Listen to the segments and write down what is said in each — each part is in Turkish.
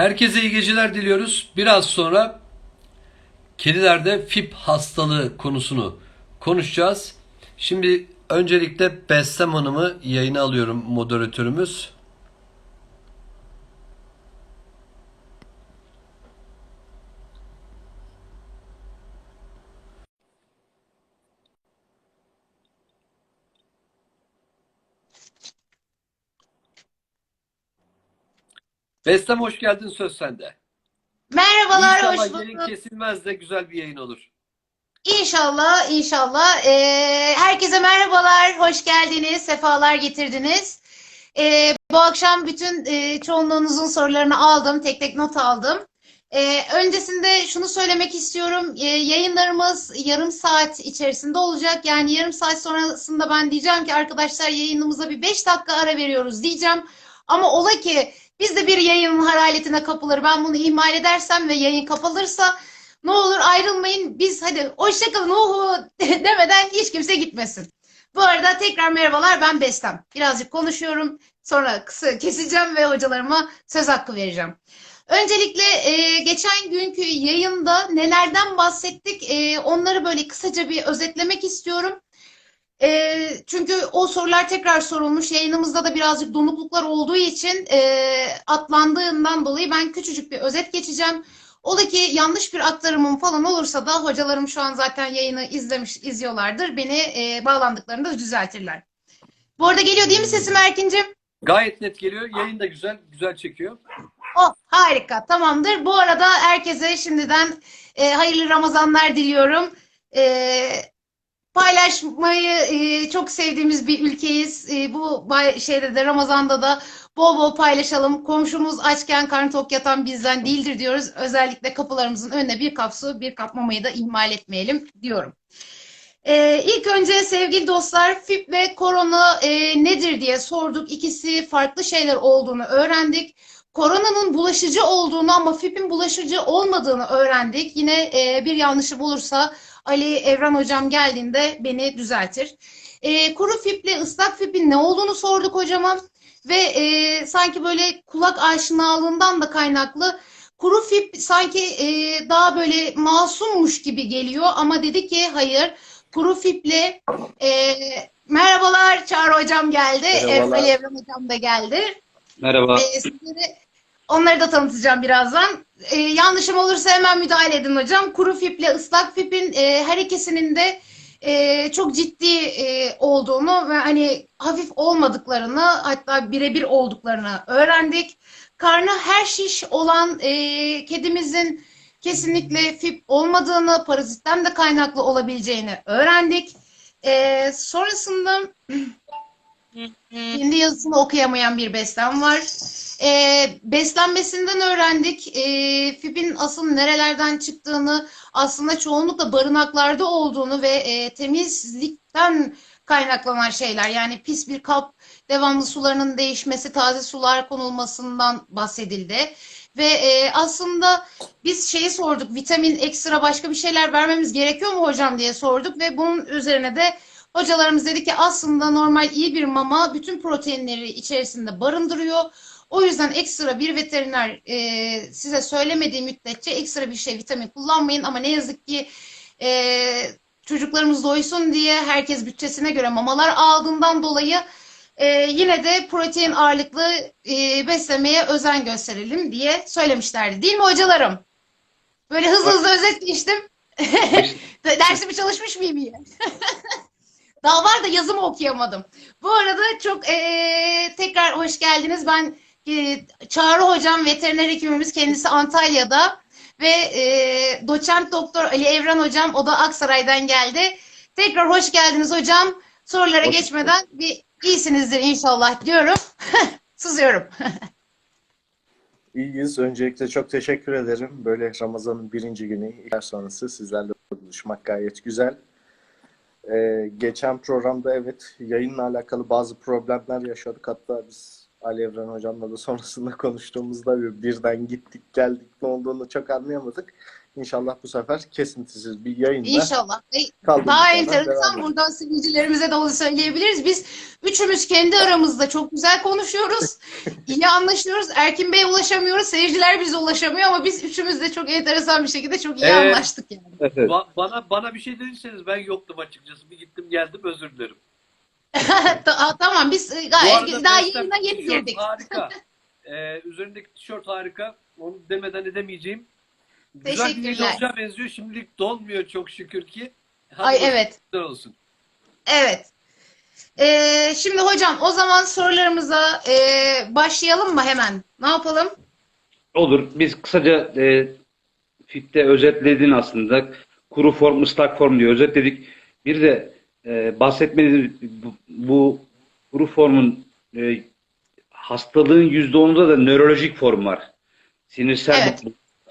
Herkese iyi geceler diliyoruz. Biraz sonra kedilerde FIP hastalığı konusunu konuşacağız. Şimdi öncelikle Beslem Hanım'ı yayına alıyorum moderatörümüz. Beslem hoş geldin söz sende. Merhabalar, hoş bulduk. kesilmez de güzel bir yayın olur. İnşallah, inşallah. Ee, herkese merhabalar, hoş geldiniz, sefalar getirdiniz. Ee, bu akşam bütün e, çoğunluğunuzun sorularını aldım, tek tek not aldım. Ee, öncesinde şunu söylemek istiyorum, Ee, yayınlarımız yarım saat içerisinde olacak. Yani yarım saat sonrasında ben diyeceğim ki arkadaşlar yayınımıza bir 5 dakika ara veriyoruz diyeceğim. Ama ola ki biz de bir yayının hararetine kapılır, ben bunu ihmal edersem ve yayın kapalırsa ne olur ayrılmayın. Biz hadi hoşçakalın uhu demeden hiç kimse gitmesin. Bu arada tekrar merhabalar ben Bestem. Birazcık konuşuyorum. Sonra kısa keseceğim ve hocalarıma söz hakkı vereceğim. Öncelikle e, geçen günkü yayında nelerden bahsettik e, onları böyle kısaca bir özetlemek istiyorum. E, çünkü o sorular tekrar sorulmuş. Yayınımızda da birazcık donukluklar olduğu için e, atlandığından dolayı ben küçücük bir özet geçeceğim. Ola ki yanlış bir aktarımım falan olursa da hocalarım şu an zaten yayını izlemiş, izliyorlardır. Beni e, bağlandıklarında düzeltirler. Bu arada geliyor değil mi sesim Erkin'cim? Gayet net geliyor. Yayın da güzel, güzel çekiyor. Oh, harika, tamamdır. Bu arada herkese şimdiden e, hayırlı Ramazanlar diliyorum. E, paylaşmayı e, çok sevdiğimiz bir ülkeyiz. E, bu şeyde de Ramazan'da da bol bol paylaşalım. Komşumuz açken karnı tok yatan bizden değildir diyoruz. Özellikle kapılarımızın önüne bir kap su, bir kap mamayı da ihmal etmeyelim diyorum. Ee, ilk önce sevgili dostlar FIP ve korona e, nedir diye sorduk. İkisi farklı şeyler olduğunu öğrendik. Koronanın bulaşıcı olduğunu ama FIP'in bulaşıcı olmadığını öğrendik. Yine e, bir yanlışı bulursa Ali Evren hocam geldiğinde beni düzeltir. E, kuru FIP ile ıslak FIP'in ne olduğunu sorduk hocama. Ve e, sanki böyle kulak aşinalığından da kaynaklı kuru FIP sanki e, daha böyle masummuş gibi geliyor ama dedi ki hayır kuru FIP'le e, merhabalar Çağrı hocam geldi. Merhabalar. Ali Evren hocam da geldi. Merhaba. Ee, sizlere onları da tanıtacağım birazdan. Ee, yanlışım olursa hemen müdahale edin hocam. Kuru fiple ıslak fipin e, her ikisinin de e, çok ciddi e, olduğunu ve hani hafif olmadıklarını hatta birebir olduklarını öğrendik. Karnı her şiş olan e, kedimizin kesinlikle fip olmadığını, parazitten de kaynaklı olabileceğini öğrendik. E, sonrasında kendi yazısını okuyamayan bir beslem var. Ee, beslenmesinden öğrendik. Ee, FİB'in asıl nerelerden çıktığını, aslında çoğunlukla barınaklarda olduğunu ve e, temizlikten kaynaklanan şeyler. Yani pis bir kap, devamlı sularının değişmesi, taze sular konulmasından bahsedildi. Ve e, aslında biz şeyi sorduk, vitamin ekstra başka bir şeyler vermemiz gerekiyor mu hocam diye sorduk ve bunun üzerine de Hocalarımız dedi ki aslında normal iyi bir mama bütün proteinleri içerisinde barındırıyor. O yüzden ekstra bir veteriner e, size söylemediği müddetçe ekstra bir şey vitamin kullanmayın. Ama ne yazık ki e, çocuklarımız doysun diye herkes bütçesine göre mamalar aldığından dolayı e, yine de protein ağırlıklı e, beslemeye özen gösterelim diye söylemişlerdi. Değil mi hocalarım? Böyle hızlı hızlı özet geçtim. Dersimi çalışmış mıyım iyi? Daha var da yazımı okuyamadım. Bu arada çok eee, tekrar hoş geldiniz. Ben eee, Çağrı Hocam veteriner hekimimiz kendisi Antalya'da ve eee, doçent doktor Ali Evren Hocam o da Aksaray'dan geldi. Tekrar hoş geldiniz hocam. Sorulara Hoş geçmeden bir iyisinizdir inşallah diyorum. Sızıyorum. İyiyiz. Öncelikle çok teşekkür ederim. Böyle Ramazan'ın birinci günü, ilk sonrası sizlerle buluşmak gayet güzel. Ee, geçen programda evet yayınla alakalı bazı problemler yaşadık. Hatta biz Ali Evren Hocam'la da sonrasında konuştuğumuzda bir- birden gittik geldik ne olduğunu çok anlayamadık. İnşallah bu sefer kesintisiz bir yayında İnşallah. Daha enteresan buradan seyircilerimize de onu söyleyebiliriz. Biz üçümüz kendi aramızda çok güzel konuşuyoruz. iyi anlaşıyoruz. Erkin Bey'e ulaşamıyoruz. Seyirciler bize ulaşamıyor ama biz üçümüz de çok enteresan bir şekilde çok iyi Evet. anlaştık yani. Evet. Ba- bana bana bir şey dediyseniz ben yoktum açıkçası. Bir gittim geldim özür dilerim. Ta- tamam biz e, gayet daha yeni tişört girdik. Harika. Ee, üzerindeki tişört harika. Onu demeden edemeyeceğim. Güzel bir olacağı benziyor. Şimdilik donmuyor çok şükür ki. Hadi Ay evet. olsun. Evet. Ee, şimdi hocam o zaman sorularımıza e, başlayalım mı hemen? Ne yapalım? Olur. Biz kısaca e, FIT'te özetledin aslında. Kuru form, ıslak form diye özetledik. Bir de e, bahsetmediğiniz bu, bu kuru formun e, hastalığın %10'unda da nörolojik form var. Sinirsel Evet.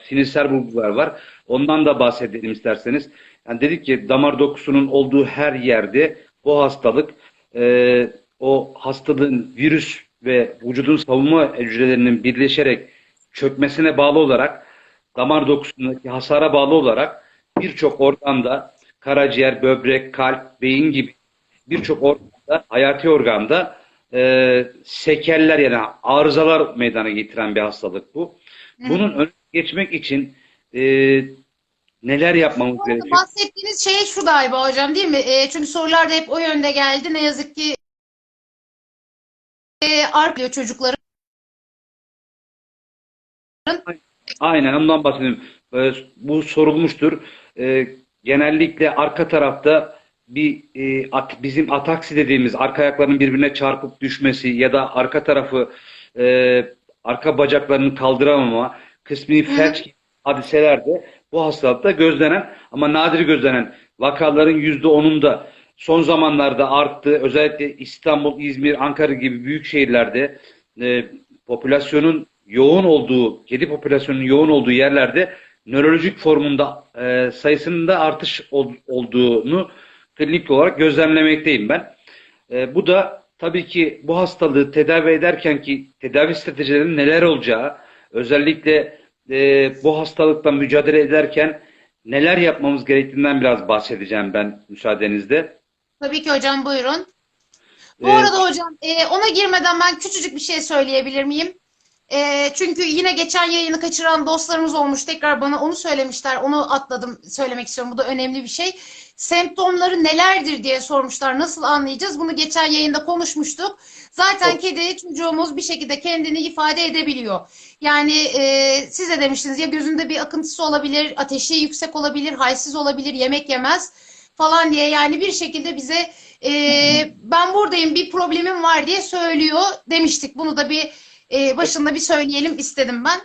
Sinirsel bozukluklar var. Ondan da bahsedelim isterseniz. Yani dedik ki damar dokusunun olduğu her yerde bu hastalık e, o hastalığın virüs ve vücudun savunma hücrelerinin birleşerek çökmesine bağlı olarak damar dokusundaki hasara bağlı olarak birçok organda karaciğer, böbrek, kalp, beyin gibi birçok organda, hayati organda e, sekeller yani arızalar meydana getiren bir hastalık bu. Bunun önüne geçmek için e, neler yapmamız gerekiyor? bahsettiğiniz şey şu galiba hocam değil mi? E, çünkü sorular da hep o yönde geldi. Ne yazık ki e, artıyor çocukların. Aynen ondan bahsediyorum. Ee, bu sorulmuştur. Ee, genellikle arka tarafta bir e, at- bizim ataksi dediğimiz arka ayaklarının birbirine çarpıp düşmesi ya da arka tarafı e, arka bacaklarını kaldıramama, kısmi felç gibi hadiselerde bu hastalıkta gözlenen ama nadir gözlenen vakaların %10'unda son zamanlarda arttı. Özellikle İstanbul, İzmir, Ankara gibi büyük şehirlerde e, popülasyonun yoğun olduğu, kedi popülasyonunun yoğun olduğu yerlerde nörolojik formunda e, sayısının da artış ol- olduğunu klinik olarak gözlemlemekteyim ben. E, bu da tabii ki bu hastalığı tedavi ederken ki tedavi stratejilerinin neler olacağı, özellikle e, bu hastalıkla mücadele ederken neler yapmamız gerektiğinden biraz bahsedeceğim ben müsaadenizle. Tabii ki hocam buyurun. Bu Ee, arada hocam e, ona girmeden ben küçücük bir şey söyleyebilir miyim? E, çünkü yine geçen yayını kaçıran dostlarımız olmuş. Tekrar bana onu söylemişler. Onu atladım söylemek istiyorum. Bu da önemli bir şey. Semptomları nelerdir diye sormuşlar. Nasıl anlayacağız? Bunu geçen yayında konuşmuştuk. Zaten Çok- kedi çocuğumuz bir şekilde kendini ifade edebiliyor. Yani e, siz de demiştiniz ya gözünde bir akıntısı olabilir, ateşi yüksek olabilir, halsiz olabilir, yemek yemez falan diye yani bir şekilde bize e, ben buradayım bir problemim var diye söylüyor demiştik. Bunu da bir e, başında bir söyleyelim istedim ben.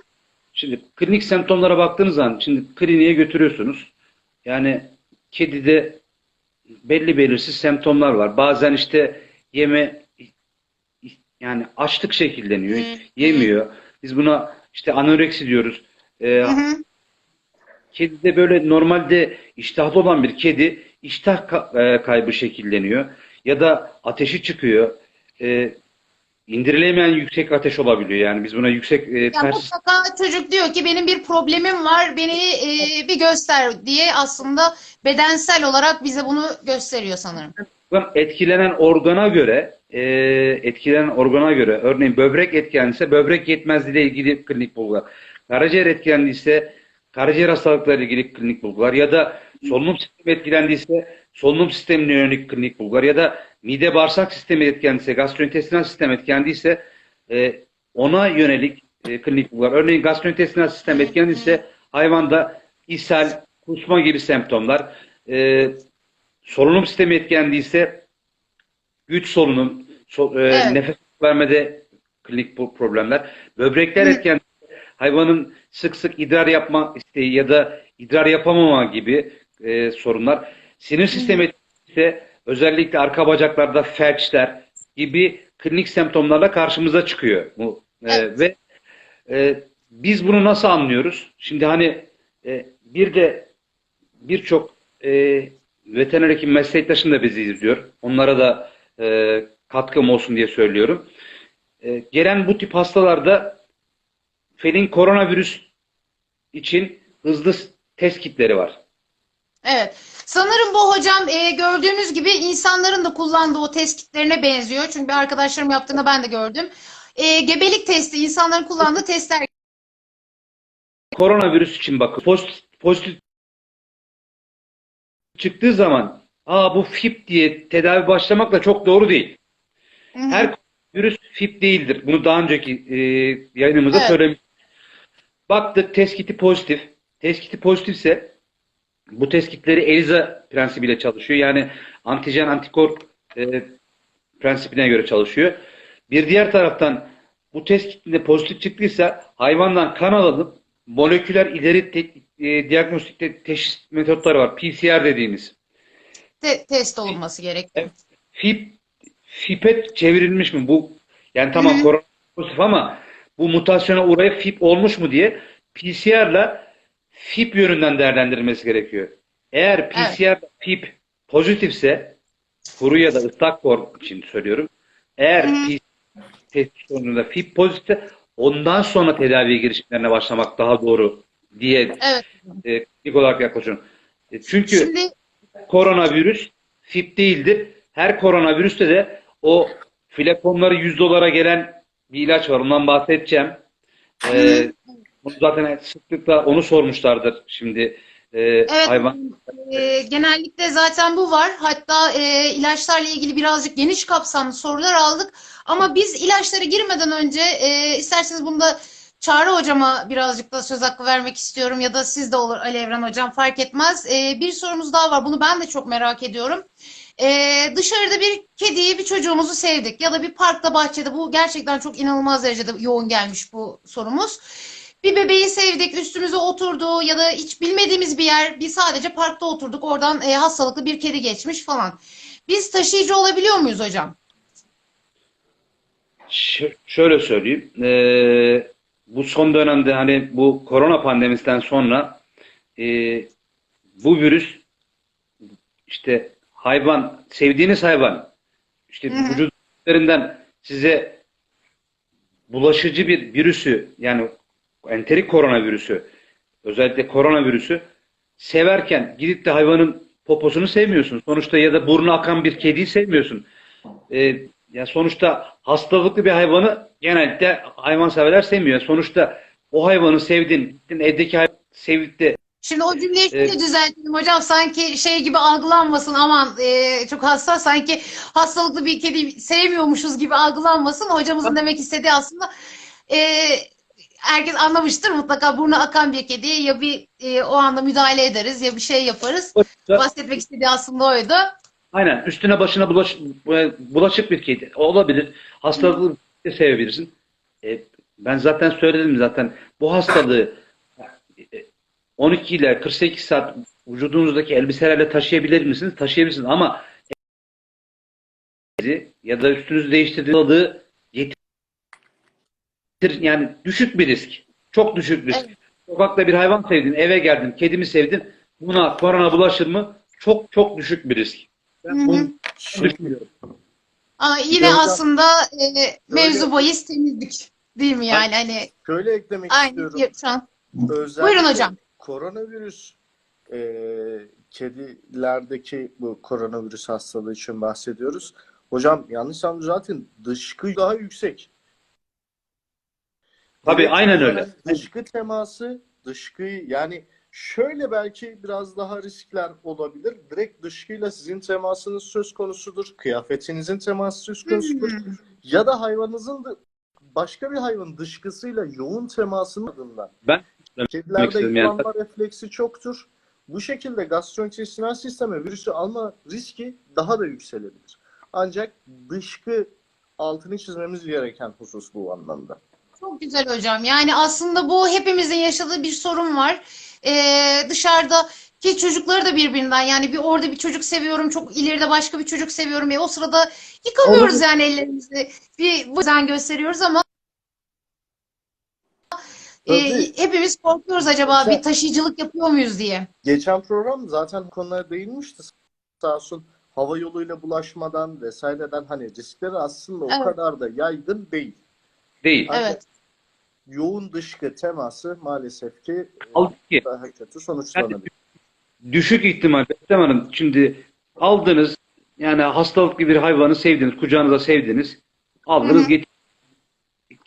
Şimdi klinik semptomlara baktığınız zaman şimdi kliniğe götürüyorsunuz. Yani kedide belli belirsiz semptomlar var. Bazen işte yeme yani açlık şekilleniyor, Hı. yemiyor. Biz buna işte anoreksi diyoruz. Ee, Hı hı. kedide böyle normalde iştahlı olan bir kedi iştah e, kaybı şekilleniyor ya da ateşi çıkıyor. Ee, indirilemeyen yüksek ateş olabiliyor. Yani biz buna yüksek e, ters mutlaka çocuk diyor ki benim bir problemim var beni e, bir göster diye aslında bedensel olarak bize bunu gösteriyor sanırım. etkilenen organa göre e, etkilenen organa göre örneğin böbrek etkilendiyse böbrek yetmezliği ile ilgili klinik bulgular. Karaciğer etkilendiyse karaciğer hastalıkları ile ilgili klinik bulgular ya da solunum sistemi etkilendiyse solunum sistemine yönelik klinik bulgular ya da mide bağırsak sistemi etkilendiyse gastrointestinal sistem etkilendiyse e, ona yönelik e, klinik bulgular. Örneğin gastrointestinal sistem etkilendiyse hayvanda ishal, kusma gibi semptomlar e, solunum sistemi etkilendiyse güç solunum, so- e, Evet. nefes vermede klinik bu problemler. Böbrekler etkilendi. Hayvanın sık sık idrar yapma isteği ya da idrar yapamama gibi e, sorunlar. Sinir sistemi etkilendiyse özellikle arka bacaklarda felçler gibi klinik semptomlarla karşımıza çıkıyor. Bu e, Evet. ve e, biz bunu nasıl anlıyoruz? Şimdi hani e, bir de birçok e, veteriner hekim meslektaşım da bizi izliyor. Onlara da e, katkım olsun diye söylüyorum. E, gelen bu tip hastalarda felin koronavirüs için hızlı test kitleri var. Evet. Sanırım bu hocam e, gördüğümüz gibi insanların da kullandığı o test kitlerine benziyor. Çünkü bir arkadaşlarım yaptığını ben de gördüm. E, gebelik testi, insanların kullandığı testler. Koronavirüs için bakın. Pozitif, pozitif çıktığı zaman aa bu FIP diye tedavi başlamak da çok doğru değil. Hı hı. Her virüs FIP değildir. Bunu daha önceki e, yayınımızda Evet. söylemiştim. Baktık test kiti pozitif. Test kiti pozitifse bu test kitleri ELISA prensibiyle çalışıyor. Yani antijen antikor e, prensibine göre çalışıyor. Bir diğer taraftan bu test kitinde pozitif çıktıysa hayvandan kan alınıp moleküler ileri tek, e, diagnostikte teşhis metotları var. PCR dediğimiz. Te- test olunması gerekiyor. FIP FIP'e çevrilmiş mi bu? Yani tamam korona pozitif ama bu mutasyona uğrayıp FIP olmuş mu diye PCR'la FIP yönünden değerlendirilmesi gerekiyor. Eğer PCR FIP pozitifse kuru ya da ıslak form için söylüyorum. Eğer. PCR test sonucunda FIP pozitifse ondan sonra tedaviye girişimlerine başlamak daha doğru diye Evet. e, ilk olarak yaklaşıyorum. E, çünkü Şimdi koronavirüs FIP değildir. Her koronavirüste de o flakonları 100 dolara gelen bir ilaç var. Ondan bahsedeceğim. Ee, bunu zaten sıklıkla onu sormuşlardır şimdi e, Evet, hayvan. e, genellikle zaten bu var. Hatta e, ilaçlarla ilgili birazcık geniş kapsamlı sorular aldık. Ama biz ilaçlara girmeden önce e, isterseniz bunda Çağrı hocama birazcık da söz hakkı vermek istiyorum ya da siz de olur Ali Evren hocam fark etmez. E, bir sorumuz daha var. Bunu ben de çok merak ediyorum. E, dışarıda bir kediyi, bir çocuğumuzu sevdik ya da bir parkta, bahçede bu gerçekten çok inanılmaz derecede yoğun gelmiş bu sorumuz. Bir bebeği sevdik, üstümüze oturdu ya da hiç bilmediğimiz bir yer, bir sadece parkta oturduk, oradan e, hastalıklı bir kedi geçmiş falan. Biz taşıyıcı olabiliyor muyuz hocam? Ş- şöyle söyleyeyim. Ee, bu son dönemde hani bu korona pandemisinden sonra e, bu virüs işte hayvan, sevdiğiniz hayvan işte Hı hı. vücudlarından size bulaşıcı bir virüsü yani enterik koronavirüsü özellikle koronavirüsü severken gidip de hayvanın poposunu sevmiyorsun. Sonuçta ya da burnu akan bir kediyi sevmiyorsun. Ee, ya sonuçta hastalıklı bir hayvanı genellikle hayvanseverler sevmiyor. Sonuçta o hayvanı sevdin, evdeki hayvanı sevip de Şimdi o cümleyi şöyle Evet. düzeltelim hocam. Sanki şey gibi algılanmasın aman e, çok hassas sanki hastalıklı bir kedi sevmiyormuşuz gibi algılanmasın. Hocamızın demek istediği aslında e, herkes anlamıştır mutlaka burnu akan bir kediye ya bir e, o anda müdahale ederiz ya bir şey yaparız. Bahsetmek istediği aslında oydu. aynen üstüne başına bulaş, bulaşık bir kedi olabilir. Hastalıklı bir de sevebilirsin. E, ben zaten söyledim zaten bu hastalığı e, 12 ile 48 saat vücudunuzdaki elbiselerle taşıyabilir misiniz? Taşıyabilirsiniz ama ya da üstünüzü değiştirdiğiniz getir yani düşük bir risk. Çok düşük risk. Evet. Sokakta bir hayvan sevdin, eve geldin, kedimi sevdin. Buna korona bulaşır mı? Çok çok düşük bir risk. Ben hı. bunu Şimdi düşünmüyorum. Ama yine Hocam, aslında e, mevzu bahis temizlik değil mi yani hani şöyle eklemek aynı istiyorum. şu an. Özellikle Buyurun hocam. Koronavirüs e, kedilerdeki bu koronavirüs hastalığı için bahsediyoruz. Hocam yanlış zaten dışkı daha yüksek. Tabii Direkt aynen öyle. Dışkı teması, dışkıyı yani şöyle belki biraz daha riskler olabilir. Direkt dışkıyla sizin temasınız söz konusudur. Kıyafetinizin teması söz konusudur. Hmm. Ya da hayvanınızın da başka bir hayvanın dışkısıyla yoğun temasının. Ben Kedilerde yani. yıkanma refleksi çoktur. Bu şekilde gastrointestinal sisteme virüsü alma riski daha da yükselebilir. Ancak dışkı altını çizmemiz gereken husus bu anlamda. Çok güzel hocam. Yani aslında bu hepimizin yaşadığı bir sorun var. Ee, dışarıda ki çocukları da birbirinden yani bir orada bir çocuk seviyorum çok ileride başka bir çocuk seviyorum. E, o sırada yıkamıyoruz Olur. yani ellerimizi. Bir bu yüzden gösteriyoruz ama e, Tabii. hepimiz korkuyoruz acaba Güzel. bir taşıyıcılık yapıyor muyuz diye. Geçen program zaten bu konulara değinmişti. Sağ olsun hava yoluyla bulaşmadan vesaireden hani riskleri aslında Evet. o kadar da yaygın değil. değil. Ancak Evet. yoğun dışkı teması maalesef ki e, Aldık ki daha kötü sonuçlanabilir. düşük ihtimal Hanım şimdi aldınız yani hastalıklı bir hayvanı sevdiniz, kucağınıza sevdiniz. Aldınız getirdiniz.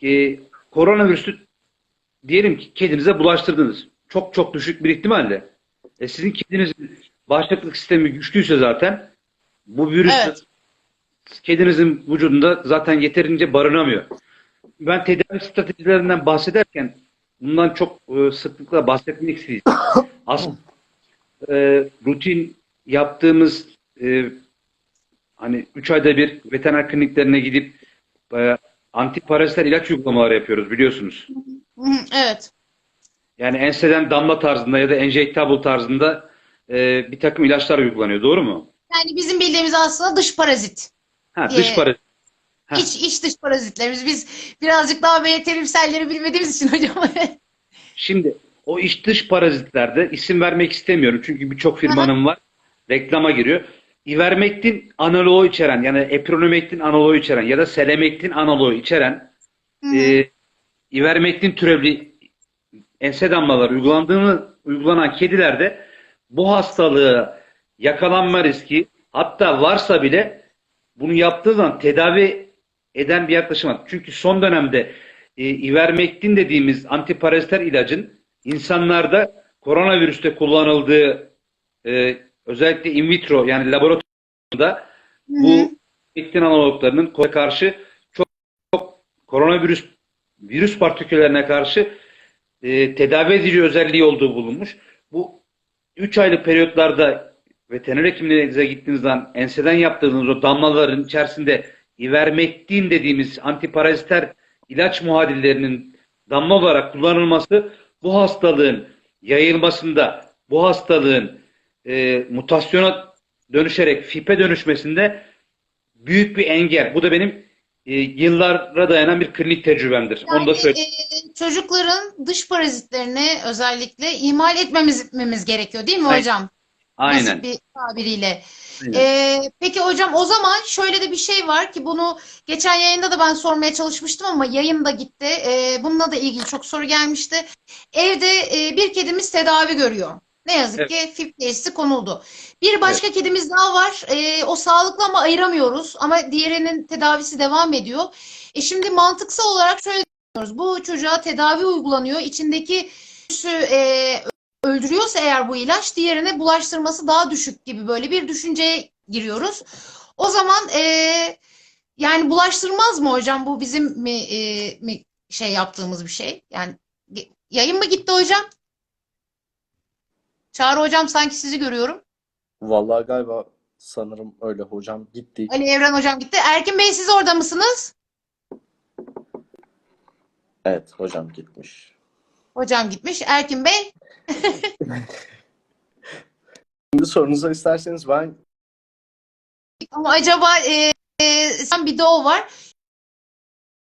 E, koronavirüsü diyelim ki kedinize bulaştırdınız. Çok çok düşük bir ihtimalle. E, sizin kedinizin bağışıklık sistemi güçlüyse zaten bu virüs Evet. kedinizin vücudunda zaten yeterince barınamıyor. Ben tedavi stratejilerinden bahsederken bundan çok e, sıklıkla bahsetmek istiyorum. Aslında e, rutin yaptığımız e, hani 3 ayda bir veteriner kliniklerine gidip e, antiparaziter ilaç uygulamaları yapıyoruz biliyorsunuz. Evet. Yani enseden damla tarzında ya da enjektable tarzında e, bir takım ilaçlar uygulanıyor. Doğru mu? Yani bizim bildiğimiz aslında dış parazit. Ha, dış parazit. Heh. İç, iç dış parazitlerimiz. Biz birazcık daha böyle terimselleri bilmediğimiz için hocam. Şimdi o iç dış parazitlerde isim vermek istemiyorum çünkü birçok firmanın var. Reklama giriyor. İvermektin analoğu içeren yani epironomektin analoğu içeren ya da selemektin analoğu içeren Hı hı. e, ivermektin türevli ense damlaları uygulandığını uygulanan kedilerde bu hastalığı yakalanma riski hatta varsa bile bunu yaptığı zaman tedavi eden bir yaklaşım var. Çünkü son dönemde e, ivermektin dediğimiz antiparaziter ilacın insanlarda koronavirüste kullanıldığı e, özellikle in vitro yani laboratuvarda bu ivermektin analoglarının karşı çok, çok koronavirüs virüs partiküllerine karşı e, tedavi edici özelliği olduğu bulunmuş. Bu 3 aylık periyotlarda veteriner hekimliğinize gittiğiniz zaman enseden yaptığınız o damlaların içerisinde ivermektin dediğimiz antiparaziter ilaç muadillerinin damla olarak kullanılması bu hastalığın yayılmasında, bu hastalığın e, mutasyona dönüşerek FIP'e dönüşmesinde büyük bir engel. Bu da benim e, yıllara dayanan bir klinik tecrübemdir. Onu da Yani söyleyeyim. e, çocukların dış parazitlerini özellikle ihmal etmemiz etmemiz gerekiyor değil mi Aynen. hocam? Aynen. Basit bir tabiriyle. Ee, peki hocam o zaman şöyle de bir şey var ki bunu geçen yayında da ben sormaya çalışmıştım ama yayın da gitti. Ee, bununla da ilgili çok soru gelmişti. Evde e, bir kedimiz tedavi görüyor. Ne yazık Evet. ki FIP teşhisi konuldu. Bir başka kedimiz daha var. Ee, o sağlıklı ama ayıramıyoruz. Ama diğerinin tedavisi devam ediyor. E şimdi mantıksal olarak şöyle düşünüyoruz. Bu çocuğa tedavi uygulanıyor. İçindeki virüsü e, öldürüyorsa eğer bu ilaç diğerine bulaştırması daha düşük gibi böyle bir düşünceye giriyoruz. O zaman e, yani bulaştırmaz mı hocam bu bizim mi, e, mi şey yaptığımız bir şey? Yani yayın mı gitti hocam? Çağrı hocam sanki sizi görüyorum. Vallahi galiba sanırım öyle hocam gitti. Ali Evren hocam gitti. Erkin Bey siz orada mısınız? Evet hocam gitmiş. Hocam gitmiş. Erkin Bey Şimdi sorunuza isterseniz ben ama acaba e, e, sen bir o var.